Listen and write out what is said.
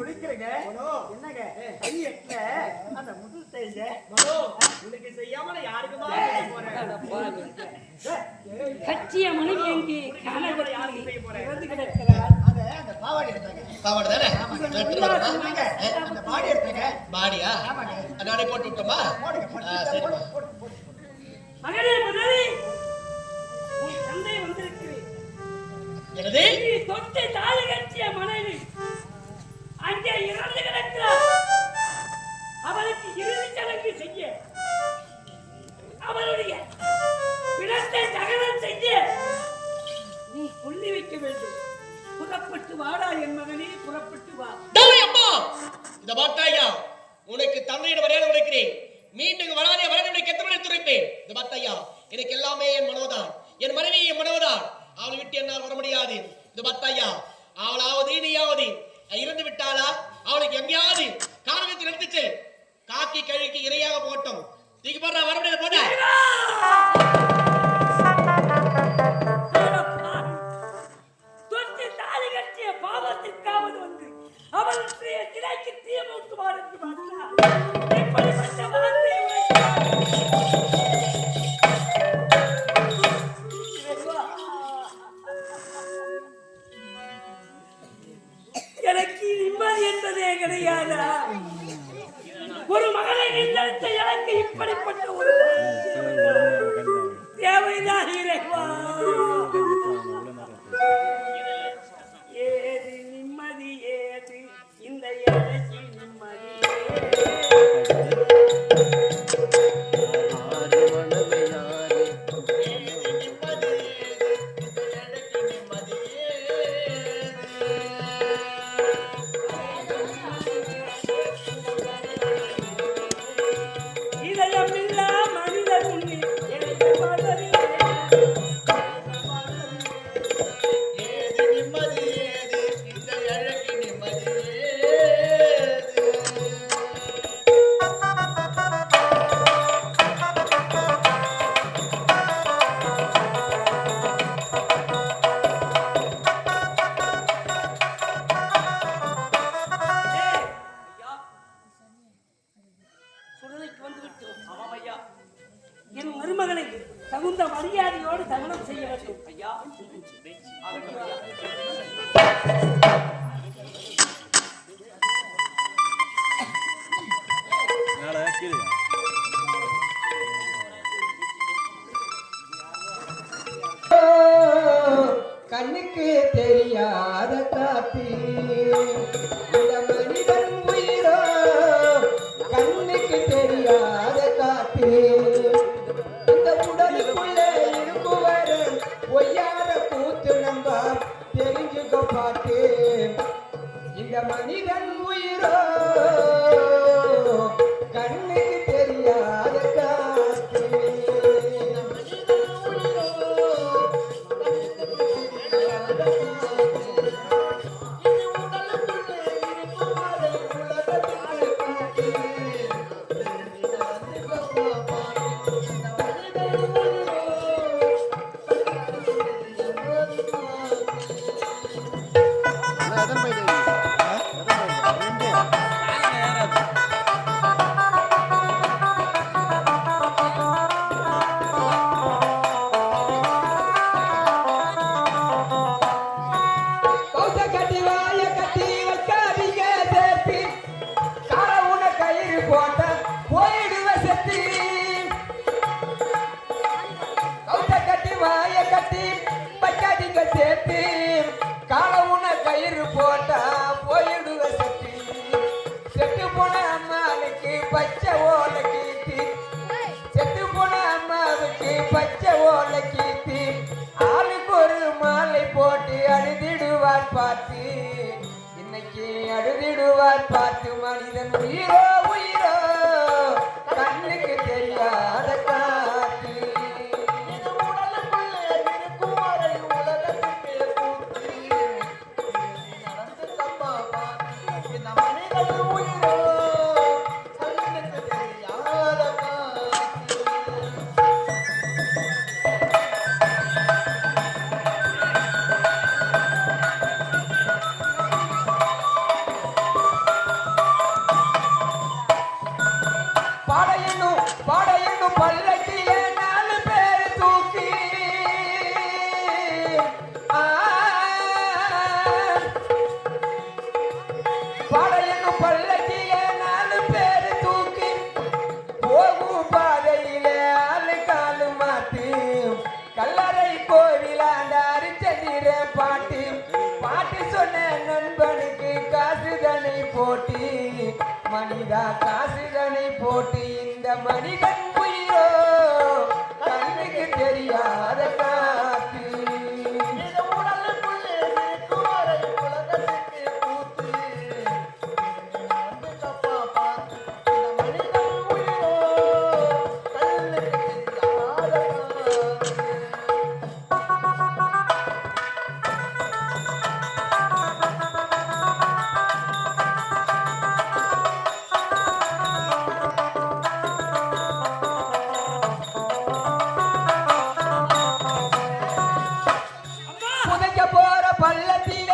குளிக்கிறேங்க. மனோ. என்னங்க? கை எட்டல அந்த முது செய்யுங்க உனக்கு செய்யாம நான் யாருக்குமா போறேன்? கட்சிய மனைவி எங்கே? செய்யாம யாருக்கு செய்ய போறேன்? பாவாடை எடுத்தாங்க பாவாடை தானே? அந்த பாடி எடுத்தாங்க பாடியா. நானே போட்டு விட்டோமா? மகனே உன் தந்தை வந்திருக்கிறேன். என்னது? நீ தொட்டு இந்த பத்தையா? எனக்கு எல்லாமே என் மனோதான் என் மனைவி என் மனோதான் அவளை விட்டு என்னால் வர முடியாது. இந்த பத்தையா? அவளாவது நீயாவது இறந்து விட்டாளா? அவளுக்கு எங்கேயாவது காரணத்தில் எடுத்துச்சு காக்கி கழுக்கி இரையாக போட்டோம் தூக்கி போடுற வர முடியாது இப்படிப்பட்ட ஒரு தேவைதான் இறைவா. என் மருமகளை தகுந்த மரியாதையோடு தகனம் செய்ய வேண்டும் ஐயா. கண்ணுக்கு தெரியாத காப்பி தெரிஞ்சுக்க பாட்டு இந்த மனிதன் உயிரோ? கண்ணு பச்சை கீத்தி ஆளுக்கு ஒரு மாலை போட்டு அழுதிடுவார் பார்த்து. இன்னைக்கு அழுதிடுவார் பார்த்து மனிதன் உயிரோ பள்ளத்தில்